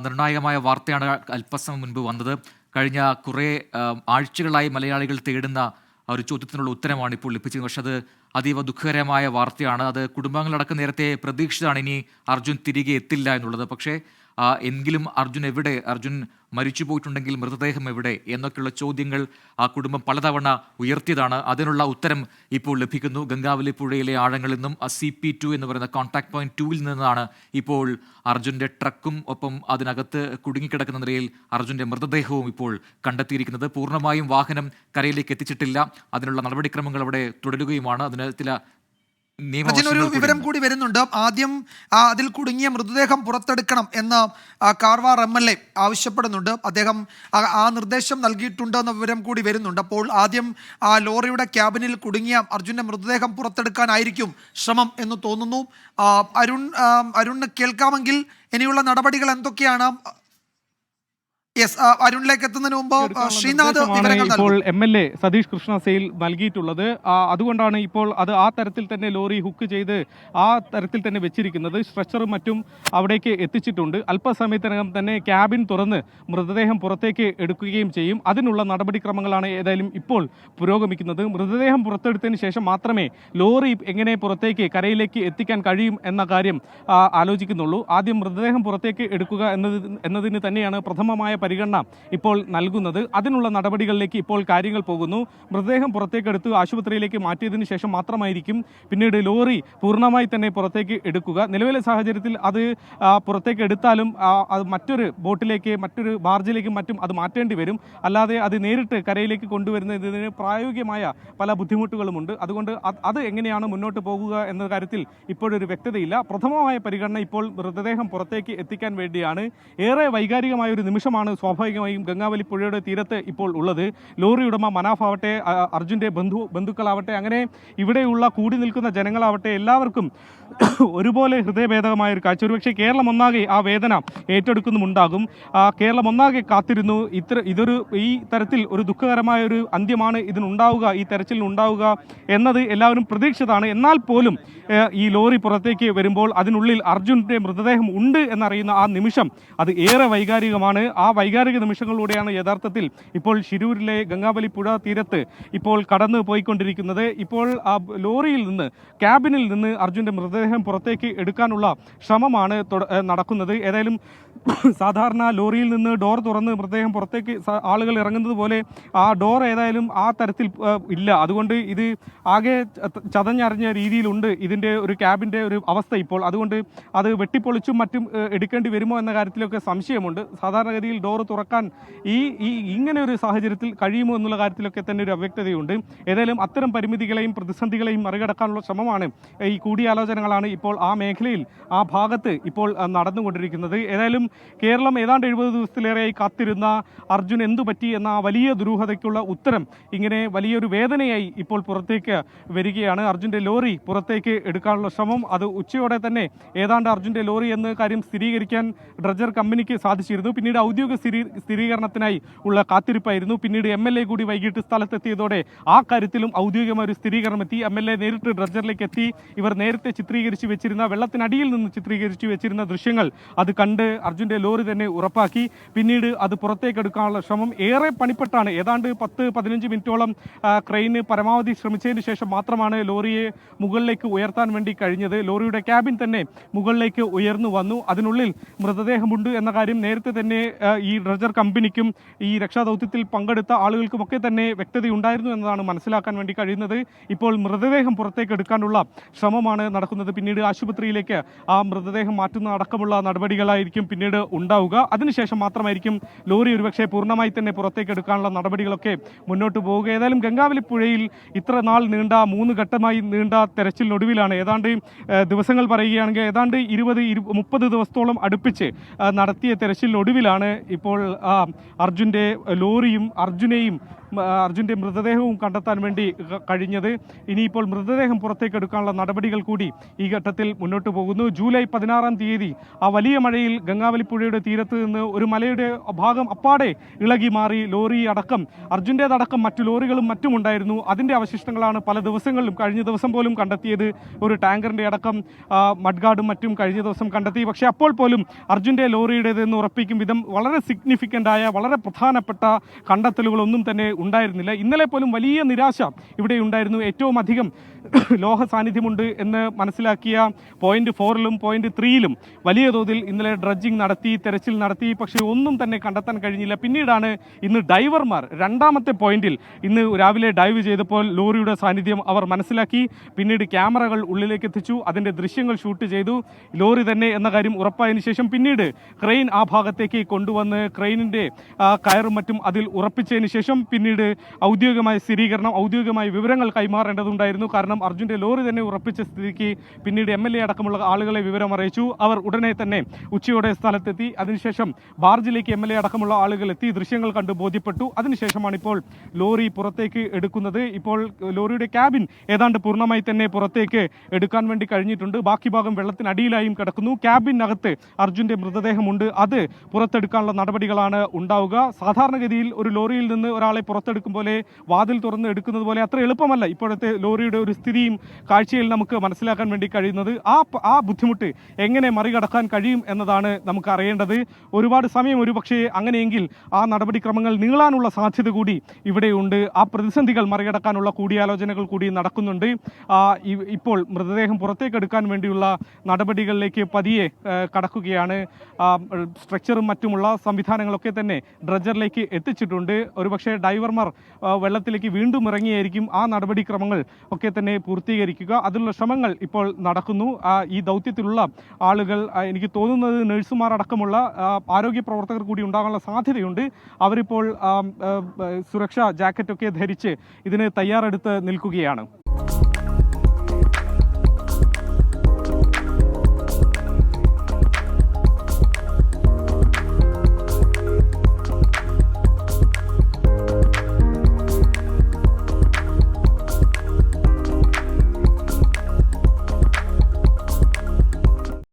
നിർണായകമായ വാർത്തയാണ് അല്പസമയം മുൻപ് വന്നത്. കഴിഞ്ഞ കുറേ ആഴ്ചകളായി മലയാളികൾ തേടുന്ന ഒരു ചോദ്യത്തിനുള്ള ഉത്തരമാണ് ഇപ്പോൾ ലഭിച്ചത് പക്ഷെ അത് അതീവ ദുഃഖകരമായ വാർത്തയാണ്. അത് കുടുംബങ്ങളടക്കം നേരത്തെ പ്രതീക്ഷിച്ചതാണ് ഇനി അർജുൻ തിരികെ എത്തില്ല എന്നുള്ളത്. പക്ഷേ എങ്കിലും അർജുൻ എവിടെ? അർജുൻ മരിച്ചു പോയിട്ടുണ്ടെങ്കിൽ മൃതദേഹം എവിടെ? എന്നൊക്കെയുള്ള ചോദ്യങ്ങൾ ആ കുടുംബം പലതവണ ഉയർത്തിയതാണ്. അതിനുള്ള ഉത്തരം ഇപ്പോൾ ലഭിക്കുന്നു. ഗംഗാവലി പുഴയിലെ ആഴങ്ങളിൽ നിന്നും സി പി ടു എന്ന് പറയുന്ന കോൺടാക്ട് പോയിന്റ് ടൂവിൽ നിന്നാണ് ഇപ്പോൾ അർജുന്റെ ട്രക്കും ഒപ്പം അതിനകത്ത് കുടുങ്ങിക്കിടക്കുന്ന നിലയിൽ അർജുന്റെ മൃതദേഹവും ഇപ്പോൾ കണ്ടെത്തിയിരിക്കുന്നത്. പൂർണമായും വാഹനം കരയിലേക്ക് എത്തിച്ചിട്ടില്ല. അതിനുള്ള നടപടിക്രമങ്ങൾ അവിടെ തുടരുകയുമാണ്. അതിന് ചില അതിനൊരു വിവരം കൂടി വരുന്നുണ്ട്. ആദ്യം അതിൽ കുടുങ്ങിയ മൃതദേഹം പുറത്തെടുക്കണം എന്ന് കാർവാർ എം എൽ എ ആവശ്യപ്പെടുന്നുണ്ട്. അദ്ദേഹം ആ- നിർദ്ദേശം നൽകിയിട്ടുണ്ട് എന്ന വിവരം കൂടി വരുന്നുണ്ട്. അപ്പോൾ ആദ്യം ആ ലോറിയുടെ ക്യാബിനിൽ കുടുങ്ങിയ അർജുന്റെ മൃതദേഹം പുറത്തെടുക്കാനായിരിക്കും ശ്രമം എന്ന് തോന്നുന്നു. അരുൺ അരുണിന് കേൾക്കാമെങ്കിൽ ഇനിയുള്ള നടപടികൾ എന്തൊക്കെയാണ്? യെസ് അരുണിലേക്ക് എത്തുന്നതിന് മുമ്പ് ശ്രീനാഥ് വിവരങ്ങൾ ഇപ്പോൾ M L A Satish Krishna Sail നൽകിയിട്ടുള്ളത് അതുകൊണ്ടാണ് ഇപ്പോൾ അത് ആ തരത്തിൽ തന്നെ ലോറി ഹുക്ക് ചെയ്ത് ആ തരത്തിൽ തന്നെ വെച്ചിരിക്കുന്നത്. സ്ട്രെച്ചറും മറ്റും അവിടേക്ക് എത്തിച്ചിട്ടുണ്ട്. അല്പസമയത്തിനകം തന്നെ ക്യാബിൻ തുറന്ന് മൃതദേഹം പുറത്തേക്ക് എടുക്കുകയും ചെയ്യും. അതിനുള്ള നടപടിക്രമങ്ങളാണ് ഏതായാലും ഇപ്പോൾ പുരോഗമിക്കുന്നത്. മൃതദേഹം പുറത്തെടുത്തതിന് ശേഷം മാത്രമേ ലോറി എങ്ങനെ പുറത്തേക്ക് കരയിലേക്ക് എത്തിക്കാൻ കഴിയും എന്ന കാര്യം ആലോചിക്കുന്നുള്ളൂ. ആദ്യം മൃതദേഹം പുറത്തേക്ക് എടുക്കുക എന്നത് എന്നതിന് തന്നെയാണ് പ്രഥമമായ പരിഗണന ഇപ്പോൾ നൽകുന്നത്. അതിനുള്ള നടപടികളിലേക്ക് ഇപ്പോൾ കാര്യങ്ങൾ പോകുന്നു. മൃതദേഹം പുറത്തേക്കെടുത്ത് ആശുപത്രിയിലേക്ക് മാറ്റിയതിനു ശേഷം മാത്രമായിരിക്കും പിന്നീട് ലോറി പൂർണമായി തന്നെ പുറത്തേക്ക് എടുക്കുക. നിലവിലെ സാഹചര്യത്തിൽ അത് പുറത്തേക്ക് എടുത്താലും അത് മറ്റൊരു ബോട്ടിലേക്ക് മറ്റൊരു ബാർജിലേക്കും മറ്റും അത് മാറ്റേണ്ടി വരും. അല്ലാതെ അത് നേരിട്ട് കരയിലേക്ക് കൊണ്ടുവരുന്നതിന് പ്രായോഗികമായ പല ബുദ്ധിമുട്ടുകളുമുണ്ട്. അതുകൊണ്ട് അത് അത് എങ്ങനെയാണ് മുന്നോട്ട് പോകുക എന്ന കാര്യത്തിൽ ഇപ്പോഴൊരു വ്യക്തതയില്ല. പ്രഥമമായ പരിഗണന ഇപ്പോൾ മൃതദേഹം പുറത്തേക്ക് എത്തിക്കാൻ വേണ്ടിയാണ്. ഏറെ വൈകാരികമായ ഒരു നിമിഷമാണ് സ്വാഭാവികമായും ഗംഗാവലി പുഴയുടെ തീരത്ത് ഇപ്പോൾ ഉള്ളത്. ലോറി ഉടമ മനാഫാവട്ടെ ആവട്ടെ അർജുന്റെ ബന്ധു ബന്ധുക്കളാവട്ടെ അങ്ങനെ ഇവിടെയുള്ള കൂടി നിൽക്കുന്ന ജനങ്ങളാവട്ടെ എല്ലാവർക്കും ഒരുപോലെ ഹൃദയഭേദകമായ ഒരു കാഴ്ച. ഒരുപക്ഷെ കേരളം ഒന്നാകെ ആ വേദന ഏറ്റെടുക്കുന്നുമുണ്ടാകും. കേരളം ഒന്നാകെ കാത്തിരുന്നു. ഇത്ര ഇതൊരു ഈ തരത്തിൽ ഒരു ദുഃഖകരമായ ഒരു അന്ത്യമാണ് ഇതിനുണ്ടാവുക ഈ തെരച്ചിലിനുണ്ടാവുക എന്നത് എല്ലാവരും പ്രതീക്ഷിച്ചതാണ്. എന്നാൽ പോലും ഈ ലോറി പുറത്തേക്ക് വരുമ്പോൾ അതിനുള്ളിൽ അർജുന്റെ മൃതദേഹം ഉണ്ട് എന്നറിയുന്ന ആ നിമിഷം അത് ഏറെ വൈകാരികമാണ്. ആ വൈകാരിക നിമിഷങ്ങളിലൂടെയാണ് യഥാർത്ഥത്തിൽ ഇപ്പോൾ ശിരൂരിലെ ഗംഗാവലി പുഴ തീരത്ത് ഇപ്പോൾ കടന്നു പോയിക്കൊണ്ടിരിക്കുന്നത്. ഇപ്പോൾ ആ ലോറിയിൽ നിന്ന് ക്യാബിനിൽ നിന്ന് അർജുന്റെ മൃതദേഹം പുറത്തേക്ക് എടുക്കാനുള്ള ശ്രമമാണ് നടക്കുന്നത്. ഏതായാലും സാധാരണ ലോറിയിൽ നിന്ന് ഡോർ തുറന്ന് മൃതദേഹം പുറത്തേക്ക് ആളുകൾ ഇറങ്ങുന്നത് പോലെ ആ ഡോർ ഏതായാലും ആ തരത്തിൽ ഇല്ല. അതുകൊണ്ട് ഇത് ആകെ ചതഞ്ഞറിഞ്ഞ രീതിയിലുണ്ട് ഇതിന്റെ ഒരു ക്യാബിന്റെ ഒരു അവസ്ഥ ഇപ്പോൾ. അതുകൊണ്ട് അത് വെട്ടിപ്പൊളിച്ചും മറ്റും എടുക്കേണ്ടി വരുമോ എന്ന കാര്യത്തിലൊക്കെ സംശയമുണ്ട്. സാധാരണഗതിയിൽ ഡോർ തുറക്കാൻ ഈ ഈ ഇങ്ങനെ ഒരു സാഹചര്യത്തിൽ കഴിയുമോ എന്നുള്ള കാര്യത്തിലൊക്കെ തന്നെ ഒരു അവ്യക്തതയുണ്ട്. ഏതായാലും അത്തരം പരിമിതികളെയും പ്രതിസന്ധികളെയും മറികടക്കാനുള്ള ശ്രമമാണ് ഈ കൂടിയാലോചനകളാണ് ഇപ്പോൾ ആ മേഖലയിൽ ആ ഭാഗത്ത് ഇപ്പോൾ നടന്നുകൊണ്ടിരിക്കുന്നത്. ഏതായാലും കേരളം ഏതാണ്ട് എഴുപത് ദിവസത്തിലേറെയായി കാത്തിരുന്ന അർജുൻ എന്തു പറ്റി എന്ന ആ വലിയ ദുരൂഹതയ്ക്കുള്ള ഉത്തരം ഇങ്ങനെ വലിയൊരു വേദനയായി ഇപ്പോൾ പുറത്തേക്ക് വരികയാണ്. അർജുന്റെ ലോറി പുറത്തേക്ക് എടുക്കാനുള്ള ശ്രമം അത് ഉച്ചയോടെ തന്നെ ഏതാണ്ട് അർജുന്റെ ലോറി എന്ന കാര്യം സ്ഥിരീകരിക്കാൻ ഡ്രജർ കമ്പനിക്ക് സാധിച്ചിരുന്നു. പിന്നീട് ഔദ്യോഗിക സ്ഥിരീ സ്ഥിരീകരണത്തിനായി ഉള്ള കാത്തിരിപ്പായിരുന്നു. പിന്നീട് എം എൽ എ കൂടി വൈകിട്ട് സ്ഥലത്തെത്തിയതോടെ ആ കാര്യത്തിലും ഔദ്യോഗികമായ ഒരു സ്ഥിരീകരണം എത്തി എം എൽ എ നേരിട്ട് ഡ്രജറിലേക്ക് എത്തി. ഇവർ നേരത്തെ ചിത്രീകരിച്ച് വെച്ചിരുന്ന വെള്ളത്തിനടിയിൽ നിന്ന് ചിത്രീകരിച്ച് വെച്ചിരുന്ന ദൃശ്യങ്ങൾ അത് കണ്ട് അർജുന്റെ ലോറി തന്നെ ഉറപ്പാക്കി. പിന്നീട് അത് പുറത്തേക്ക് എടുക്കാനുള്ള ശ്രമം ഏറെ പണിപ്പെട്ടാണ്. ഏതാണ്ട് പത്ത് പതിനഞ്ച് മിനിറ്റോളം ക്രെയിന് പരമാവധി ശ്രമിച്ചതിന് ശേഷം മാത്രമാണ് ലോറിയെ മുകളിലേക്ക് ഉയർത്താൻ വേണ്ടി കഴിഞ്ഞത്. ലോറിയുടെ ക്യാബിൻ തന്നെ മുകളിലേക്ക് ഉയർന്നു വന്നു. അതിനുള്ളിൽ മൃതദേഹമുണ്ട് എന്ന കാര്യം നേരത്തെ തന്നെ ഈ ഡ്രജർ കമ്പനിക്കും ഈ രക്ഷാദൗത്യത്തിൽ പങ്കെടുത്ത ആളുകൾക്കുമൊക്കെ തന്നെ വ്യക്തതയുണ്ടായിരുന്നു എന്നതാണ് മനസ്സിലാക്കാൻ വേണ്ടി കഴിയുന്നത്. ഇപ്പോൾ മൃതദേഹം പുറത്തേക്ക് എടുക്കാനുള്ള ശ്രമമാണ് നടക്കുന്നത്. പിന്നീട് ആശുപത്രിയിലേക്ക് ആ മൃതദേഹം മാറ്റുന്ന അടക്കമുള്ള നടപടികളായിരിക്കും പിന്നീട് ഉണ്ടാവുക. അതിനുശേഷം മാത്രമായിരിക്കും ലോറി ഒരുപക്ഷെ പൂർണമായി തന്നെ പുറത്തേക്ക് എടുക്കാനുള്ള നടപടികളൊക്കെ മുന്നോട്ട് പോവുക. ഏതായാലും ഗംഗാവലി പുഴയിൽ ഇത്ര നാൾ നീണ്ട മൂന്ന് ഘട്ടമായി നീണ്ട തെരച്ചിലിനൊടുവിലാണ് ഏതാണ്ട് ദിവസങ്ങൾ പറയുകയാണെങ്കിൽ ഏതാണ്ട് ഇരുപത് ഇരു മുപ്പത് ദിവസത്തോളം അടുപ്പിച്ച് നടത്തിയ തെരച്ചിലിനൊടുവിലാണ് ഇപ്പോൾ അർജുന്റെ ലോറിയും അർജുനെയും അർജുന്റെ മൃതദേഹവും കണ്ടെത്താൻ വേണ്ടി കഴിഞ്ഞത്. ഇനിയിപ്പോൾ മൃതദേഹം പുറത്തേക്ക് എടുക്കാനുള്ള നടപടികൾ കൂടി ഈ ഘട്ടത്തിൽ മുന്നോട്ട് പോകുന്നു. ജൂലൈ പതിനാറാം തീയതി ആ വലിയ മഴയിൽ ഗംഗാവലിപ്പുഴയുടെ തീരത്ത് നിന്ന് ഒരു മലയുടെ ഭാഗം അപ്പാടെ ഇളകി മാറി ലോറി അടക്കം അർജുന്റേതടക്കം മറ്റു ലോറികളും മറ്റും ഉണ്ടായിരുന്നു. അതിന്റെ അവശിഷ്ടങ്ങളാണ് പല ദിവസങ്ങളിലും കഴിഞ്ഞ ദിവസം പോലും കണ്ടെത്തിയത്. ഒരു ടാങ്കറിന്റെ അടക്കം മഡ്ഗാർഡും മറ്റും കഴിഞ്ഞ ദിവസം കണ്ടെത്തി. പക്ഷേ അപ്പോൾ പോലും അർജുന്റെ ലോറിയുടേതെന്ന് ഉറപ്പിക്കും വിധം വളരെ സിഗ്നിഫിക്കന്റ് ആയ വളരെ പ്രധാനപ്പെട്ട കണ്ടെത്തലുകളൊന്നും തന്നെ ഉണ്ടായിരുന്നില്ല. ഇന്നലെ പോലും വലിയ നിരാശ ഇവിടെ ഉണ്ടായിരുന്നു. ഏറ്റവും അധികം ലോഹ സാന്നിധ്യമുണ്ട് എന്ന് മനസ്സിലാക്കിയ പോയിന്റ് ഫോറിലും പോയിന്റ് ത്രീയിലും വലിയ തോതിൽ ഇന്നലെ ഡ്രഡ്ജിങ് നടത്തി തെരച്ചിൽ നടത്തി. പക്ഷേ ഒന്നും തന്നെ കണ്ടെത്താൻ കഴിഞ്ഞില്ല. പിന്നീടാണ് ഇന്ന് ഡൈവർമാർ രണ്ടാമത്തെ പോയിന്റിൽ ഇന്ന് രാവിലെ ഡൈവ് ചെയ്തപ്പോൾ ലോറിയുടെ സാന്നിധ്യം അവർ മനസ്സിലാക്കി. പിന്നീട് ക്യാമറകൾ ഉള്ളിലേക്ക് എത്തിച്ചു. അതിന്റെ ദൃശ്യങ്ങൾ ഷൂട്ട് ചെയ്തു. ലോറി തന്നെ എന്ന കാര്യം ഉറപ്പായതിനു ശേഷം പിന്നീട് ക്രെയിൻ ആ ഭാഗത്തേക്ക് കൊണ്ടുവന്ന് ക്രെയിനിന്റെ കയറും മറ്റും അതിൽ ഉറപ്പിച്ചതിന് ശേഷം പിന്നീട് ഔദ്യോഗികമായ സ്ഥിരീകരണം ഔദ്യോഗികമായ വിവരങ്ങൾ കൈമാറേണ്ടതുണ്ടായിരുന്നു. കാരണം അർജുന്റെ ലോറി തന്നെ ഉറപ്പിച്ച സ്ഥിതിക്ക് പിന്നീട് എം എൽ എ അടക്കമുള്ള ആളുകളെ വിവരം അറിയിച്ചു. അവർ ഉടനെ തന്നെ ഉച്ചയോടെ സ്ഥലത്തെത്തി. അതിനുശേഷം ബാർജിലേക്ക് എം എൽ എ അടക്കമുള്ള ആളുകൾ എത്തി. ദൃശ്യങ്ങൾ കണ്ട് ബോധ്യപ്പെട്ടു. അതിനുശേഷമാണ് ഇപ്പോൾ ലോറി പുറത്തേക്ക് എടുക്കുന്നത്. ഇപ്പോൾ ലോറിയുടെ ക്യാബിൻ ഏതാണ്ട് പൂർണമായി തന്നെ പുറത്തേക്ക് എടുക്കാൻ വേണ്ടി കഴിഞ്ഞിട്ടുണ്ട്. ബാക്കി ഭാഗം വെള്ളത്തിനടിയിലായും കിടക്കുന്നു. ക്യാബിനകത്ത് അർജുന്റെ മൃതദേഹമുണ്ട്. അത് പുറത്തെടുക്കാനുള്ള നടപടികളാണ് ഉണ്ടാവുക. സാധാരണഗതിയിൽ ഒരു ലോറിയിൽ നിന്ന് ഒരാളെ പുറത്തെടുക്കും പോലെ വാതിൽ തുറന്ന് എടുക്കുന്നത് പോലെ അത്ര എളുപ്പമല്ല. ഇപ്പോഴത്തെ ലോറിയുടെ ഒരു സ്ഥിതിയും കാഴ്ചയിൽ നമുക്ക് മനസ്സിലാക്കാൻ വേണ്ടി കഴിയുന്നത് ആ ആ ബുദ്ധിമുട്ട് എങ്ങനെ മറികടക്കാൻ കഴിയും എന്നതാണ് നമുക്ക് അറിയേണ്ടത്. ഒരുപാട് സമയം ഒരുപക്ഷേ അങ്ങനെയെങ്കിൽ ആ നടപടിക്രമങ്ങൾ നീളാനുള്ള സാധ്യത കൂടി ഇവിടെയുണ്ട് ആ പ്രതിസന്ധികൾ മറികടക്കാനുള്ള കൂടിയാലോചനകൾ കൂടി നടക്കുന്നുണ്ട്. ഇപ്പോൾ മൃതദേഹം പുറത്തേക്ക് എടുക്കാൻ വേണ്ടിയുള്ള നടപടികളിലേക്ക് പതിയെ കടക്കുകയാണ്. സ്ട്രക്ചറും മറ്റുമുള്ള സംവിധാനങ്ങളൊക്കെ തന്നെ ഡ്രജറിലേക്ക് എത്തിച്ചിട്ടുണ്ട്. ഒരുപക്ഷെ ഡൈവർമാർ വെള്ളത്തിലേക്ക് വീണ്ടും ഇറങ്ങിയായിരിക്കും ആ നടപടിക്രമങ്ങൾ ഒക്കെ തന്നെ പൂർത്തീകരിക്കുക. അതിനുള്ള ശ്രമങ്ങൾ ഇപ്പോൾ നടക്കുന്നു. ഈ ദൗത്യത്തിലുള്ള ആളുകൾ എനിക്ക് തോന്നുന്നത് നഴ്സുമാർ അടക്കമുള്ള ആരോഗ്യ പ്രവർത്തകർ കൂടി ഉണ്ടാകാനുള്ള സാധ്യതയുണ്ട്. അവരിപ്പോൾ സുരക്ഷാ ജാക്കറ്റൊക്കെ ധരിച്ച് ഇതിന് തയ്യാറെടുത്ത് നിൽക്കുകയാണ്.